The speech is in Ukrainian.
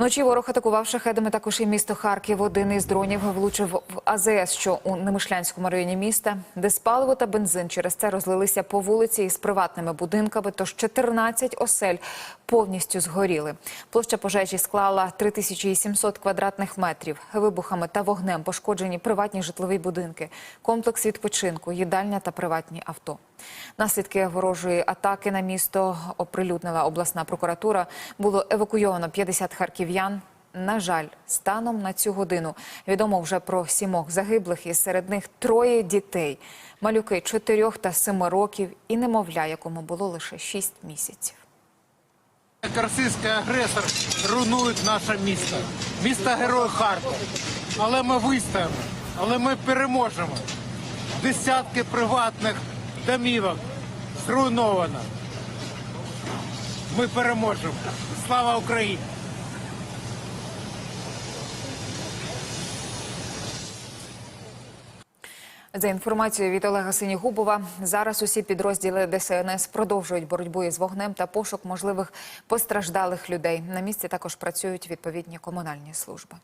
Вночі ворог атакував шахедами також і місто Харків. Один із дронів влучив в АЗС, що у Немишлянському районі міста, де спаливо та бензин через це розлилися по вулиці із приватними будинками. Тож 14 осель повністю згоріли. Площа пожежі склала 3700 квадратних метрів. Вибухами та вогнем пошкоджені приватні житлові будинки, комплекс відпочинку, їдальня та приватні авто. Наслідки ворожої атаки на місто оприлюднила обласна прокуратура. Було евакуйовано 50 харків'ян. На жаль, станом на цю годину відомо вже про сімох загиблих, і серед них троє дітей. Малюки 4 та 7 років і немовля, якому було лише 6 місяців. Російський агресор руйнують наше місто. Місто Герой Харків. Але ми вистоїмо, але ми переможемо. Десятки приватних домівок зруйновано. Ми переможемо. Слава Україні! За інформацією від Олега Синігубова, зараз усі підрозділи ДСНС продовжують боротьбу із вогнем та пошук можливих постраждалих людей. На місці також працюють відповідні комунальні служби.